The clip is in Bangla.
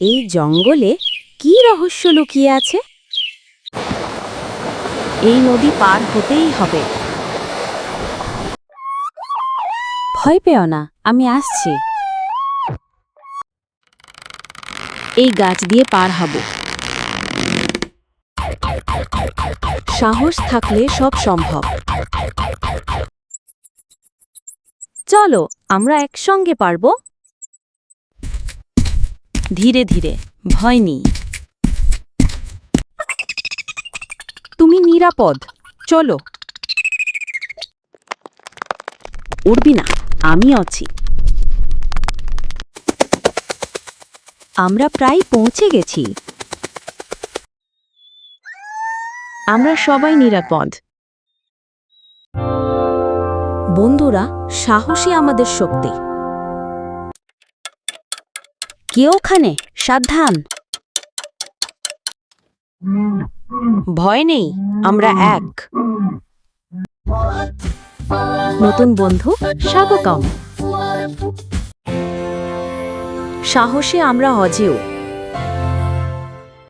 এই জঙ্গলে কি রহস্য লুকিয়ে আছে? এই নদী পার হতেই হবে। ভয় পেও না, আমি আসছি। এই গাছ দিয়ে পার হব। সাহস থাকলে সব সম্ভব। চলো, আমরা একসঙ্গে পারব। ধীরে ধীরে, ভয় নেই। তুমি নিরাপদ, চলো। উড়বি না আমি আছি। আমরা প্রায় পৌঁছে গেছি। আমরা সবাই নিরাপদ। বন্ধুরা, সাহসী আমাদের শক্তি। কে ওখানে? সাবধান। ভয় নেই আমরা এক। নতুন বন্ধু স্বাগতম। সাহসে আমরা অজেয়।